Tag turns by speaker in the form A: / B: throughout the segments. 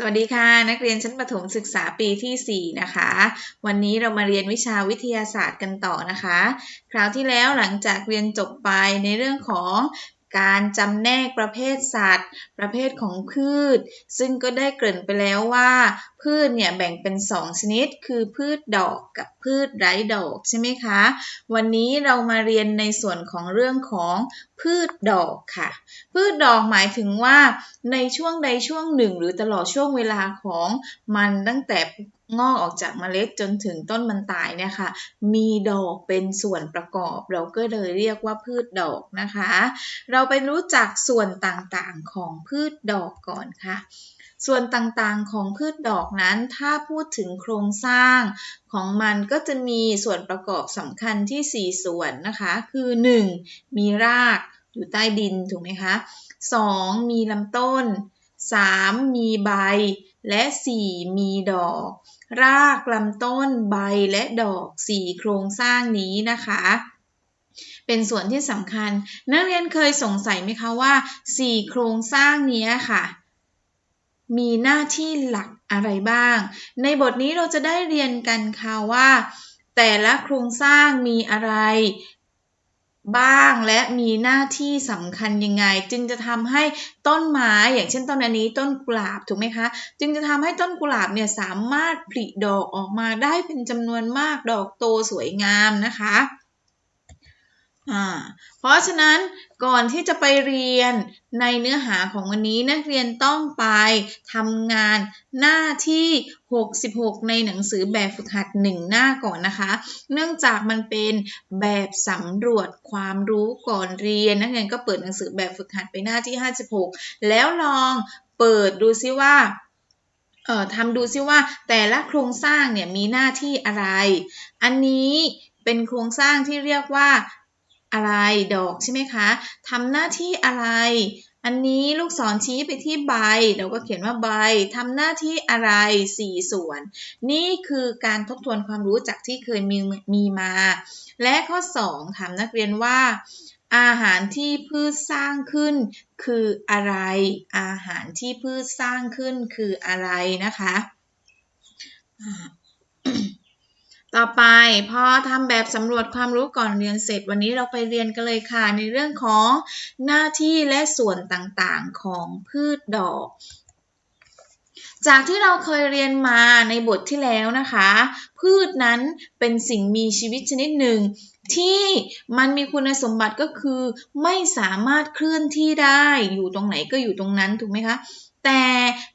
A: สวัสดีค่ะ นักเรียนชั้นประถมศึกษาปีที่ 4 นะคะ วันนี้เรามาเรียนวิชาวิทยาศาสตร์กันต่อนะคะ คราวที่แล้วหลังจากเรียนจบไปในเรื่องของ การจำแนกประเภทสัตว์ ประเภทของพืช ซึ่งก็ได้เกริ่นไปแล้วว่า พืชเนี่ยแบ่งเป็น 2 ชนิด คือพืชดอกกับพืชไร้ดอกใช่ไหมคะ วันนี้เรามาเรียนในส่วนของเรื่องของพืชดอกค่ะ พืชดอกหมายถึงว่าในช่วงใดช่วงหนึ่ง หรือตลอดช่วงเวลาของมันตั้งแต่ งอกออกจากเมล็ดจนถึงต้นมันตายเนี่ยค่ะมีดอกเป็นส่วนประกอบ เราก็เลยเรียกว่าพืชดอกนะคะ เราไปรู้จักส่วนต่างๆของพืชดอกก่อนค่ะ ส่วนต่างๆของพืชดอกนั้น ถ้าพูดถึงโครงสร้างของมันก็จะมีส่วนประกอบสำคัญที่ 4 ส่วนนะคะ คือ 1. มีรากอยู่ใต้ดินถูกไหมคะ 2. มีลำต้น 3. มีใบ และ 4. มีดอก รากลำต้นใบและดอก 4 โครงสร้างนี้นะคะ เป็นส่วนที่สำคัญ นักเรียนเคยสงสัยไหมคะว่า 4 โครงสร้างนี้ค่ะ มีหน้าที่หลักอะไรบ้าง ในบทนี้เราจะได้เรียนกันค่ะว่า แต่ละโครงสร้างมีอะไร บ้างและมีหน้าที่สำคัญยังไง จึงจะทำให้ต้นไม้อย่างเช่นต้นอันนี้ต้นกุหลาบถูกไหมคะ จึงจะทำให้ต้นกุหลาบเนี่ยสามารถผลิดอกออกมาได้เป็นจำนวนมากดอกโตสวยงามนะคะ เพราะฉะนั้นก่อนที่จะไปเรียนในเนื้อหาของวันนี้นักเรียนต้องไปทำงานหน้าที่ 66 ในหนังสือแบบฝึกหัด 1 หน้าก่อนนะคะ เนื่องจากมันเป็นแบบสำรวจความรู้ก่อนเรียน นักเรียนก็เปิดหนังสือแบบฝึกหัดไปหน้าที่ 56 แล้วลองเปิดดูซิว่าเอ่อทำดูซิว่าแต่ละโครงสร้างเนี่ยมีหน้าที่อะไร อันนี้เป็นโครงสร้างที่เรียกว่า อะไรดอกใช่ไหมคะทำหน้าที่อะไร อันนี้ลูกศรชี้ไปที่ใบ เราก็เขียนว่าใบทำหน้าที่อะไร 4 ส่วน นี่คือการทบทวนความรู้จากที่เคยมีมีมา และข้อ 2ถามนักเรียนว่า อาหารที่พืชสร้างขึ้นคืออะไร อาหารที่พืชสร้างขึ้นคืออะไรนะคะ ต่อไปพอทำแบบสำรวจความรู้ก่อนเรียนเสร็จวันนี้เราไปเรียนกันเลยค่ะ ในเรื่องของหน้าที่และส่วนต่างๆของพืชดอก จากที่เราเคยเรียนมาในบทที่แล้วนะคะ พืชนั้นเป็นสิ่งมีชีวิตชนิดหนึ่ง ที่มันมีคุณสมบัติก็คือไม่สามารถเคลื่อนที่ได้อยู่ตรงไหนก็อยู่ตรงนั้นถูกไหมคะแต่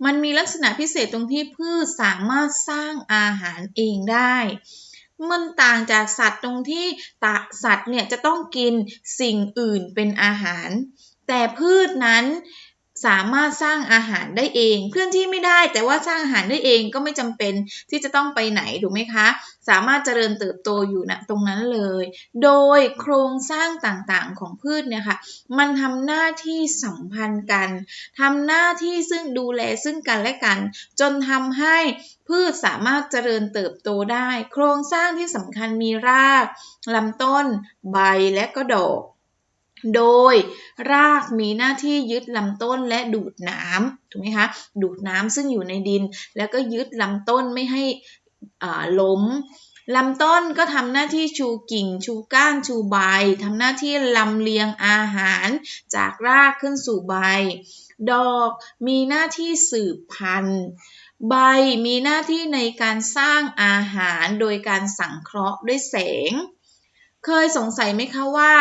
A: มันมีลักษณะพิเศษตรงที่พืชสามารถสร้างอาหารเองได้ มันต่างจากสัตว์ตรงที่ตสัตว์เนี่ยจะต้องกินสิ่งอื่นเป็นอาหาร แต่พืชนั้น สามารถสร้างอาหารได้เอง เคลื่อนที่ไม่ได้แต่ว่าสร้างอาหารได้เองก็ไม่จำเป็นที่จะต้องไปไหนถูกไหมคะ สามารถเจริญเติบโตอยู่นะตรงนั้นเลย โดยโครงสร้างต่างๆของพืชเนี่ยค่ะมันทำหน้าที่สัมพันธ์กันทำหน้าที่ซึ่งดูแลซึ่งกันและกัน จนทำให้พืชสามารถเจริญเติบโตได้ โครงสร้างที่สำคัญมีรากลำต้น ใบและก็ดอก โดยรากมีหน้าที่ยึดลำต้นและดูดน้ำถูกไหมคะ ดูดน้ำซึ่งอยู่ในดิน แล้วก็ยึดลำต้นไม่ให้ล้มลำต้นก็ทำหน้าที่ชูกิ่ง ชูก้านชูใบทำหน้าที่ลำเลียงอาหารจากรากขึ้นสู่ใบ ดอกมีหน้าที่สืบพันธุ์ ใบมีหน้าที่ในการสร้างอาหารโดยการสังเคราะห์ด้วยแสง เคยสงสัยไหมคะว่า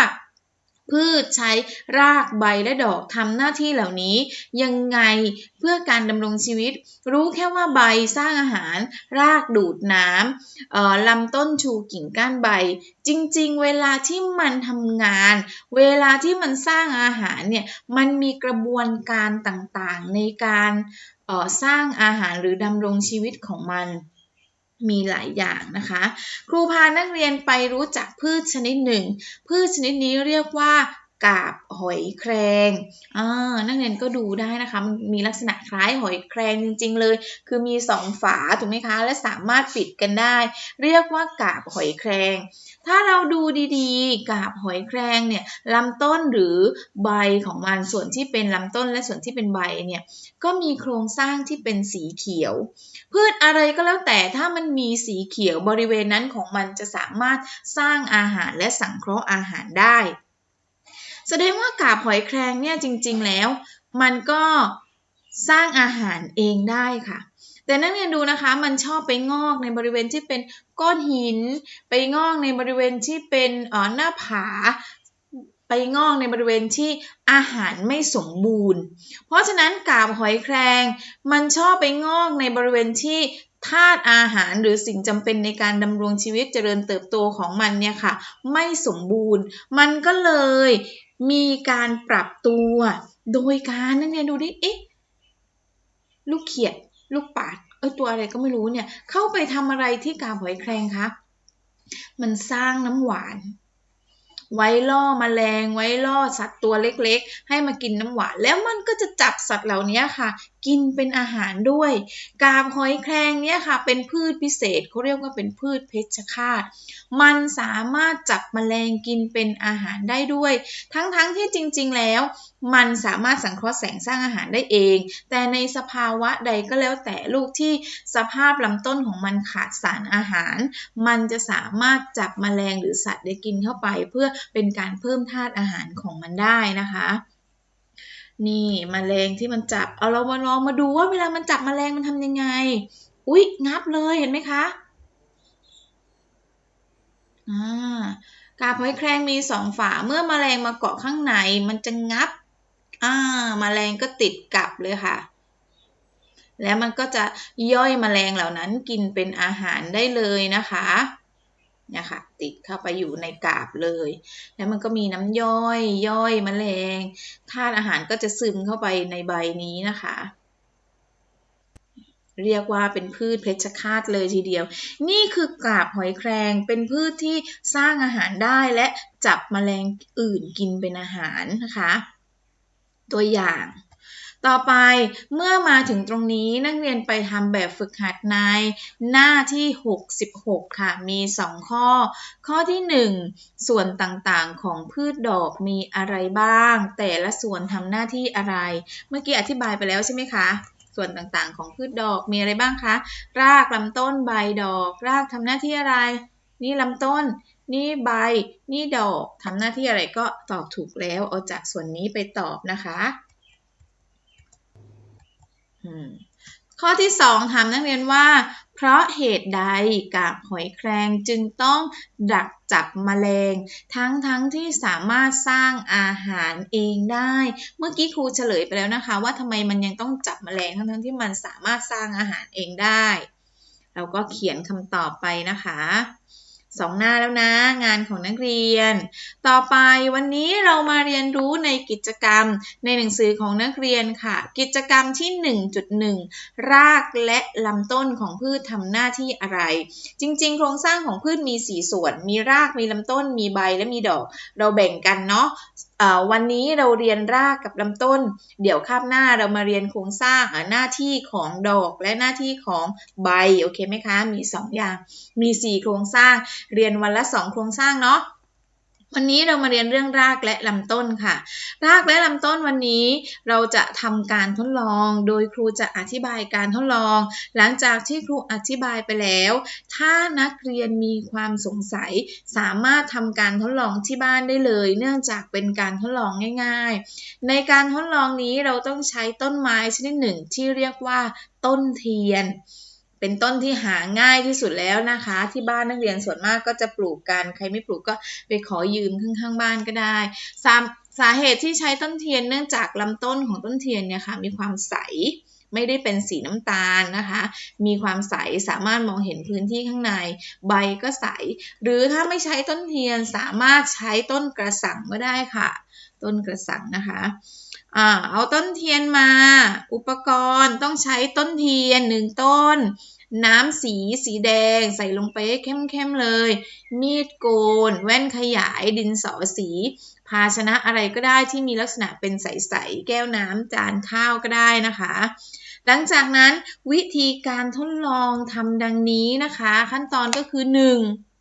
A: พืชใช้รากใบและดอกทำหน้าที่เหล่านี้ ยังไงเพื่อการดำรงชีวิต รู้แค่ว่าใบสร้างอาหาร รากดูดน้ำลำต้นชูกิ่งก้านใบ จริงๆ เวลาที่มันทำงาน เวลาที่มันสร้างอาหารเนี่ยมันมีกระบวนการต่างๆ ในการสร้างอาหารหรือดำรงชีวิตของมัน มีหลายอย่างนะคะ ครูพานักเรียนไปรู้จักพืชชนิดหนึ่ง พืชชนิดนี้เรียกว่า กาบหอยแครงอ่านักเรียนก็ดูได้นะคะ มันมีลักษณะคล้ายหอยแครงจริง ๆ เลย คือมีสองฝาถูกไหมคะ และสามารถปิดกันได้ เรียกว่ากาบหอยแครง ถ้าเราดูดีๆ กาบหอยแครงเนี่ยลำต้นหรือใบของมันส่วนที่เป็นลำต้นและส่วนที่เป็นใบเนี่ยก็มีโครงสร้างที่เป็นสีเขียว พืชอะไรก็แล้วแต่ถ้ามันมีสีเขียวบริเวณนั้นของมันจะสามารถสร้างอาหารและสังเคราะห์อาหารได้ แสดงว่ากาบหอยแครงเนี่ยจริง ๆ แล้ว มันก็สร้างอาหารเองได้ค่ะ แต่นักเรียนดูนะคะมันชอบไปงอกในบริเวณที่เป็นก้อนหิน ไปงอกในบริเวณที่เป็นหน้าผาไปงอกในบริเวณที่อาหารไม่สมบูรณ์ เพราะฉะนั้นกาบหอยแครงมันชอบไปงอกในบริเวณที่ธาตุอาหารหรือสิ่งจำเป็นในการดำรงชีวิตเจริญเติบโตของมันเนี่ยค่ะ ไม่สมบูรณ์ มันก็เลย มีการปรับตัวโดยการนั่นเนี่ยดูดิเอ๊ะลูกเขียด ลูกปาดเออตัวอะไรก็ไม่รู้เนี่ย เข้าไปทำอะไรที่กาบหอยแครงคะมันสร้างน้ำหวาน ไว้ล่อมแมลง ไว้ล่อสัตว์ตัวเล็กๆ ให้มากินน้ำหวานแล้วมันก็จะจับสัตว์เหล่านี้ค่ะ กินเป็นอาหารด้วย กาบหอยแครงเนี่ยค่ะ เป็นพืชพิเศษเขาเรียกว่าเป็นพืชเพชฌฆาตมันสามารถจับมแมลงกินเป็นอาหารได้ด้วย ทั้งๆทที่จริงๆแล้ว มันสามารถสังเคราะห์แสงสร้างอาหารได้เอง แต่ในสภาวะใดก็แล้วแต่ลูกที่สภาพลำต้นของมันขาดสารอาหาร มันจะสามารถจับมแมลงหรือสัตว์ได้กินเข้าไป เพื่อเป็นการเพิ่มธาตุอาหารของมันได้นะคะนี่มแมลงที่มันจับ เอาเรามาลองมาดูว่าเวลามันจับมแมลงมันทำยังไง อุ๊ย งับเลยเห็นไหมคะอ่ากาบหอยแครงมีสองฝา เมื่อมแมลงมาเกาะข้างใน มันจะงับ อ่ามแมลงก็ติดกับเลยค่ะ แล้วมันก็จะย่อยมแมลงเหล่านั้นกินเป็นอาหารได้เลยนะคะเนี่ยค่ะติดเข้าไปอยู่ในกาบเลย แล้วมันก็มีน้ำย่อยย่อยมแมลงธาตุอาหารก็จะซึมเข้าไปในใบนี้นะคะ เรียกว่าเป็นพืชเพชฌฆาตเลยทีเดียว นี่คือกาบหอยแครงเป็นพืชที่สร้างอาหารได้และจับมแมลงอื่นกินเป็นอาหารนะคะ ตัวอย่าง ต่อไปเมื่อมาถึงตรงนี้นักเรียนไปทำแบบฝึกหัดในหน้าที่ 66 ค่ะ มี 2 ข้อ ข้อที่ 1 ส่วนต่างๆของพืชดอกมีอะไรบ้าง แต่ละส่วนทำหน้าที่อะไร เมื่อกี้อธิบายไปแล้วใช่ไหมคะส่วนต่างๆ ของพืชดอกมีอะไรบ้างคะ รากลำต้นใบดอก รากทำหน้าที่อะไร นี่ลำต้น นี่ใบ นี่ดอกทำหน้าที่อะไรก็ตอบถูกแล้ว เอาจากส่วนนี้ไปตอบนะคะข้อที่สองถามนักเรียนว่า เพราะเหตุใดกาบหอยแครงจึงต้องดักจับมแมลง ทั้งทั้งที่สามารถสร้างอาหารเองได้ เมื่อกี้ครูเฉลยไปแล้วนะคะ ว่าทำไมมันยังต้องจับมแมลงทั้งทั้งที่มันสามารถสร้างอาหารเองได้ เราก็เขียนคำตอบไปนะคะ สองหน้าแล้วนะ งานของนักเรียน ต่อไปวันนี้เรามาเรียนรู้ในกิจกรรมในหนังสือของนักเรียนค่ะ กิจกรรมที่ 1.1 รากและลำต้นของพืชทำหน้าที่อะไร จริง ๆ โครงสร้างของพืชมี 4 ส่วน มีรากมีลำต้นมีใบและมีดอก เราแบ่งกันเนาะ วันนี้เราเรียนรากกับลำต้น เดี๋ยวคาบหน้าเรามาเรียนโครงสร้างหน้าที่ของดอกและหน้าที่ของใบโอเคไหมคะ มี 2 อย่าง มี 4 โครงสร้าง เรียนวันละ 2 โครงสร้างเนาะ วันนี้เรามาเรียนเรื่องรากและลำต้นค่ะ รากและลำต้นวันนี้เราจะทำการทดลอง โดยครูจะอธิบายการทดลอง หลังจากที่ครูอธิบายไปแล้ว ถ้านักเรียนมีความสงสัย สามารถทำการทดลองที่บ้านได้เลย เนื่องจากเป็นการทดลองง่าย ๆ ในการทดลองนี้เราต้องใช้ต้นไม้ชนิดหนึ่งที่เรียกว่าต้นเทียน เป็นต้นที่หาง่ายที่สุดแล้วนะคะ ที่บ้านนักเรียนส่วนมากก็จะปลูกกัน ใครไม่ปลูกก็ไปขอยืมข้างๆบ้านก็ได้สาสาเหตุที่ใช้ต้นเทียนเนื่องจากลำต้นของต้นเทียนเนี่ยค่ะมีความใสไม่ได้เป็นสีน้ำตาลนะคะ มีความใสสามารถมองเห็นพื้นที่ข้างใน ใบก็ใส หรือถ้าไม่ใช้ต้นเทียนสามารถใช้ต้นกระสังก็ได้ค่ะ ต้นกระสังนะคะอ่าเอาต้นเทียนมา อุปกรณ์ต้องใช้ต้นเทียนหนึ่งต้น น้ำสีสีแดงใส่ลงไปเข้มๆเลย มีดโกน แว่นขยายดินสอสี ภาชนะอะไรก็ได้ที่มีลักษณะเป็นใสๆแก้วน้ำจานข้าวก็ได้นะคะหลังจากนั้นวิธีการทดลองทำดังนี้นะคะ ขั้นตอนก็คือ 1.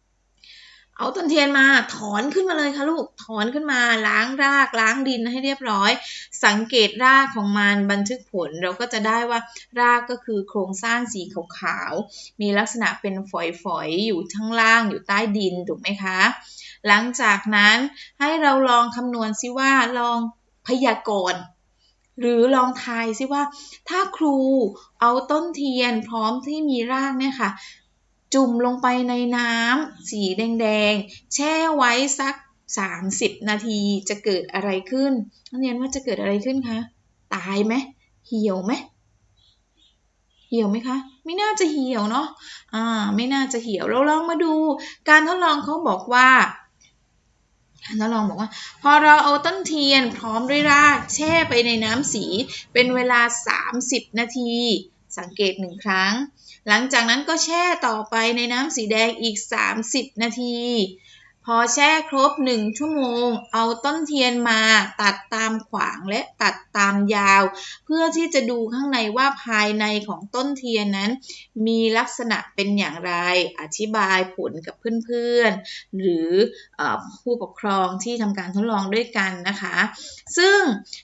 A: เอาต้นเทียนมาถอนขึ้นมาเลยค่ะลูกถอนขึ้นมาล้างรากล้างดินให้เรียบร้อย สังเกตรากของมันบันทึกผลเราก็จะได้ว่ารากก็คือโครงสร้างสีขาวๆมีลักษณะเป็นฝอยๆอยู่ข้างล่างอยู่ใต้ดินถูกไหมคะ หลังจากนั้นให้เราลองคำนวณซิว่าลองพยากรณ์หรือลองทายซิว่า ถ้าครูเอาต้นเทียนพร้อมที่มีรากเนี่ยค่ะ จุ่มลงไปในน้ำสีแดงๆ แช่ไว้สัก 30 นาทีจะเกิดอะไรขึ้นนักเรียนว่าจะเกิดอะไรขึ้นคะ ตายไหมเหี่ยวไหมเหี่ยวไหมคะ ไม่น่าจะเหี่ยวเนาะอ่าไม่น่าจะเหี่ยวเราลองมาดู การทดลองเขาบอกว่าการทดลองบอกว่า พอเราเอาต้นเทียนพร้อมด้วยรากแช่ไปในน้ำสีเป็นเวลา 30 นาที สังเกตหนึ่งครั้ง หลังจากนั้นก็แช่ต่อไปในน้ำสีแดงอีก 30 นาที พอแช่ครบ 1 ชั่วโมง เอาต้นเทียนมาตัดตามขวางและตัดตามยาว เพื่อที่จะดูข้างในว่าภายในของต้นเทียนนั้น มีลักษณะเป็นอย่างไร อธิบายผลกับเพื่อนๆ หรืออผู้ปกครองที่ทำการทดลองด้วยกันนะคะ ซึ่ง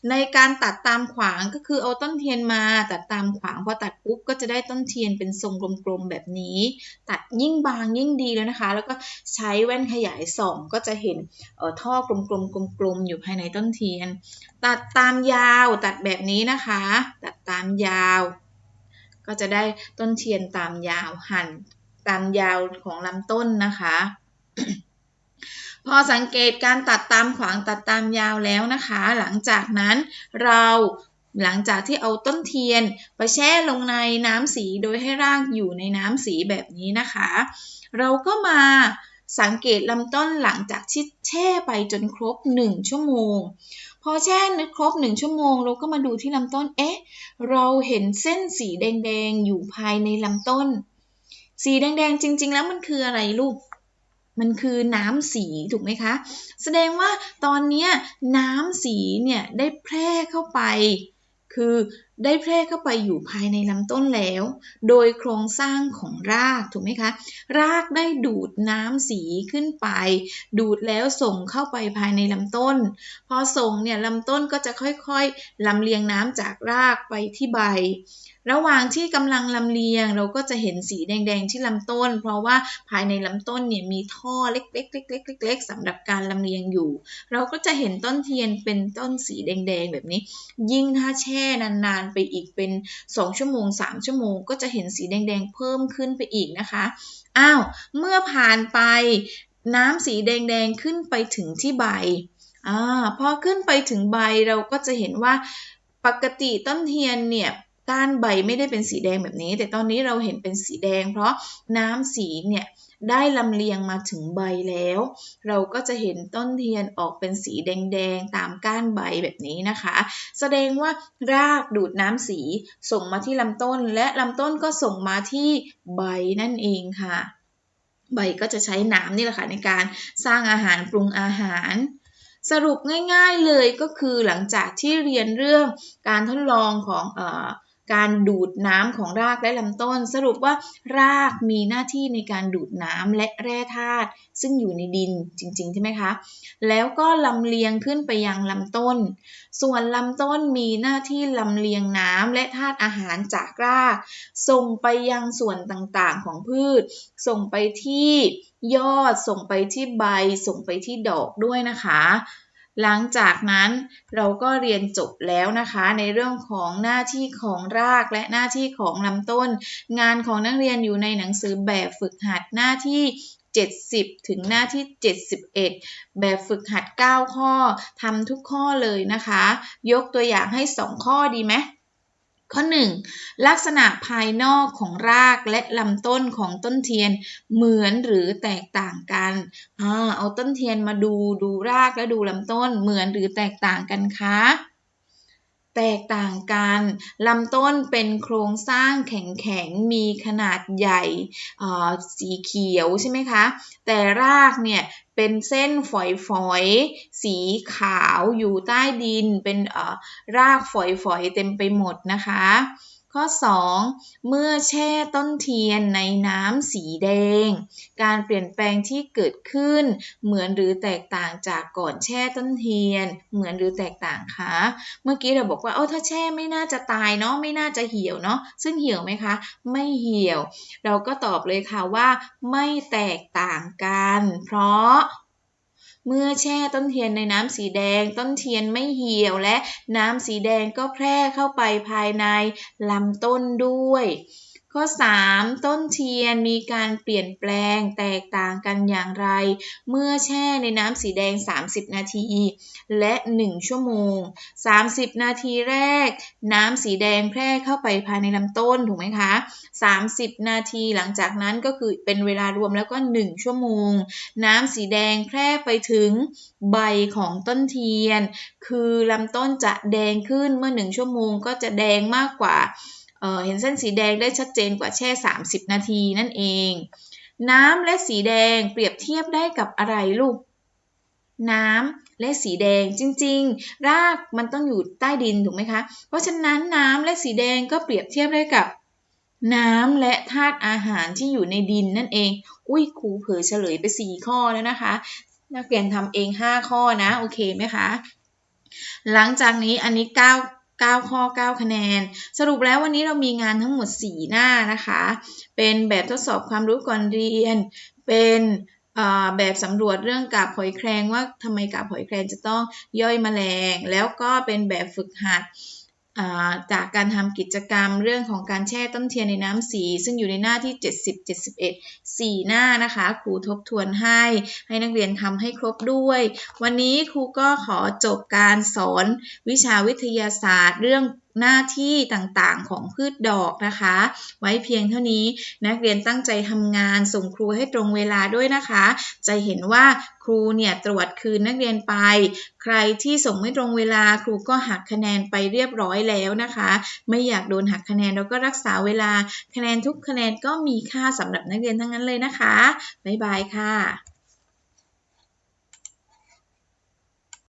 A: ในการตัดตามขวางก็คือเอาต้นเทียนมาตัดตามขวางพอตัดปุ๊บก็จะได้ต้นเทียนเป็นทรงกลมๆแบบนี้ ตัดยิ่งบางยิ่งดีแล้วนะคะ แล้วก็ใช้แว่นขยายส่องก็จะเห็นท่อกลมๆกลมๆอยู่ภายในต้นเทียน ตัดตามยาวตัดแบบนี้นะคะ ตัดตามยาว ก็จะได้ต้นเทียนตามยาวหั่นตามยาวของลำต้นนะคะ พอสังเกตการตัดตามขวางตัดตามยาวแล้วนะคะ หลังจากนั้นเราหลังจากที่เอาต้นเทียนไปแช่ลงในน้ำสีโดยให้รากอยู่ในน้ำสีแบบนี้นะคะ เราก็มา สังเกตลำต้นหลังจากที่แช่ไปจนครบ 1 ชั่วโมง พอแช่นึกครบ 1 ชั่วโมง เราก็มาดูที่ลำต้น เอ๊ะ เราเห็นเส้นสีแดงๆ อยู่ภายในลำต้น สีแดงๆ จริง ๆ แล้วมันคืออะไรลูก มันคือน้ำสีถูกไหมคะ แสดงว่าตอนนี้น้ำสีเนี่ยได้แพร่เข้าไป คือ ได้แพร่เข้าไปอยู่ภายในลำต้นแล้ว โดยโครงสร้างของรากถูกไหมคะ รากได้ดูดน้ำสีขึ้นไป ดูดแล้วส่งเข้าไปภายในลำต้น พอส่งเนี่ยลำต้นก็จะค่อยๆลำเลียงน้ำจากรากไปที่ใบ ระหว่างที่กำลังลำเลียงเราก็จะเห็นสีแดงๆที่ลำต้น เพราะว่าภายในลำต้นเนี่ยมีท่อเล็กๆๆๆๆสำหรับการลำเลียงอยู่ เราก็จะเห็นต้นเทียนเป็นต้นสีแดงๆแบบนี้ ยิ่งถ้าแช่นานๆไปอีกเป็น 2 ชั่วโมง 3 ชั่วโมง ก็จะเห็นสีแดงๆ เพิ่มขึ้นไปอีกนะคะ อ้าว เมื่อผ่านไปน้ำสีแดงๆ ขึ้นไปถึงที่ใบอ่าพอขึ้นไปถึงใบเราก็จะเห็นว่าปกติต้นเทียนเนี่ย ก้านใบไม่ได้เป็นสีแดงแบบนี้ แต่ตอนนี้เราเห็นเป็นสีแดง เพราะน้ำสีเนี่ยได้ลำเลียงมาถึงใบแล้ว เราก็จะเห็นต้นเทียนออกเป็นสีแดงๆ ตามก้านใบแบบนี้นะคะ แสดงว่ารากดูดน้ำสีส่งมาที่ลำต้น และลำต้นก็ส่งมาที่ใบนั่นเองค่ะ ใบก็จะใช้น้ำนี่แหละค่ะในการสร้างอาหารปรุงอาหารสรุปง่ายๆเลยก็คือหลังจากที่เรียนเรื่องการทดลองของอ การดูดน้ำของรากและลำต้น สรุปว่ารากมีหน้าที่ในการดูดน้ำและแร่ธาตุซึ่งอยู่ในดินจริงๆใช่ไหมคะแล้วก็ลำเลียงขึ้นไปยังลำต้น ส่วนลำต้นมีหน้าที่ลำเลียงน้ำและธาตุอาหารจากราก ส่งไปยังส่วนต่างๆของพืช ส่งไปที่ยอดส่งไปที่ใบส่งไปที่ดอกด้วยนะคะ หลังจากนั้นเราก็เรียนจบแล้วนะคะ ในเรื่องของหน้าที่ของรากและหน้าที่ของลำต้น งานของนักเรียนอยู่ในหนังสือแบบฝึกหัดหน้าที่ 70 ถึงหน้าที่ 71 แบบฝึกหัด 9 ข้อทำทุกข้อเลยนะคะ ยกตัวอย่างให้ 2 ข้อดีไหม ข้อ 1. ลักษณะภายนอกของรากและลำต้นของต้นเทียนเหมือนหรือแตกต่างกันอเอาต้นเทียนมาดูดูรากและดูลำต้นเหมือนหรือแตกต่างกันคะ แตกต่างกัน ลำต้นเป็นโครงสร้างแข็งๆ มีขนาดใหญ่สีเขียวใช่ไหมคะ แต่รากเนี่ยเป็นเส้นฝอยๆ สีขาวอยู่ใต้ดิน เป็นรากฝอยๆ เต็มไปหมดนะคะ ข้อ 2. เมื่อแช่ต้นเทียนในน้ำสีแดง การเปลี่ยนแปลงที่เกิดขึ้น เหมือนหรือแตกต่างจากก่อนแช่ต้นเทียน เหมือนหรือแตกต่างคะ เมื่อกี้เราบอกว่าเออถ้าแช่ไม่น่าจะตายเนาะไม่น่าจะเหี่ยวเนาะซึ่งเหี่ยวไหมคะ ไม่เหี่ยว เราก็ตอบเลยค่ะว่า ไม่แตกต่างกัน เพราะ เมื่อแช่ต้นเทียนในน้ำสีแดง ต้นเทียนไม่เหี่ยวและน้ำสีแดงก็แพร่เข้าไปภายในลำต้นด้วย ข้อ 3. ต้นเทียนมีการเปลี่ยนแปลงแตกต่างกันอย่างไร เมื่อแช่ในน้ำสีแดง 30 นาที และ 1 ชั่วโมง 30 นาทีแรก น้ำสีแดงแพร่เข้าไปภายในลำต้นถูกไหมคะ 30 นาทีหลังจากนั้นก็คือเป็นเวลารวมแล้วก็ 1 ชั่วโมง น้ำสีแดงแพร่ไปถึงใบของต้นเทียน คือลำต้นจะแดงขึ้นเมื่อ 1 ชั่วโมงก็จะแดงมากกว่า เเห็นเส้นสีแดงได้ชัดเจนกว่าแช่ 30 นาทีนั่นเอง น้ำและสีแดงเปรียบเทียบได้กับอะไรลูก น้ำและสีแดงจริง ๆ รากมันต้องอยู่ใต้ดินถูกไหมคะ เพราะฉะนั้นน้ำและสีแดงก็เปรียบเทียบได้กับน้ำและธาตุอาหารที่อยู่ในดินนั่นเอง อุ้ยครูเผยเฉลยไป 4 ข้อแล้วนะคะ นักเรียนทำเอง 5 ข้อนะ โอเคไหมคะ หลังจากนี้อันนี้ 9 9 ข้อ 9 คะแนน สรุปแล้ววันนี้เรามีงานทั้งหมด 4 หน้านะคะ เป็นแบบทดสอบความรู้ก่อนเรียน เป็นแบบสำรวจเรื่องกาบหอยแครงว่าทำไมกาบหอยแครงจะต้องย่อยแมลง แล้วก็เป็นแบบฝึกหัด จากการทำกิจกรรมเรื่องของการแช่ต้นเทียนในน้ำสี ซึ่งอยู่ในหน้าที่ 70 71 4 หน้านะคะครูทบทวนให้ ให้นักเรียนทำให้ครบด้วย วันนี้ครูก็ขอจบการสอนวิชาวิทยาศาสตร์เรื่อง หน้าที่ต่างๆของพืชดอกนะคะ ไว้เพียงเท่านี้นักเรียนตั้งใจทำงานส่งครูให้ตรงเวลาด้วยนะคะ จะเห็นว่าครูเนี่ยตรวจคืนนักเรียนไป ใครที่ส่งไม่ตรงเวลาครูก็หักคะแนนไปเรียบร้อยแล้วนะคะ ไม่อยากโดนหักคะแนนเราก็รักษาเวลาคะแนนทุกคะแนนก็มีค่าสำหรับนักเรียนทั้งนั้นเลยนะคะบ๊ายบายค่ะ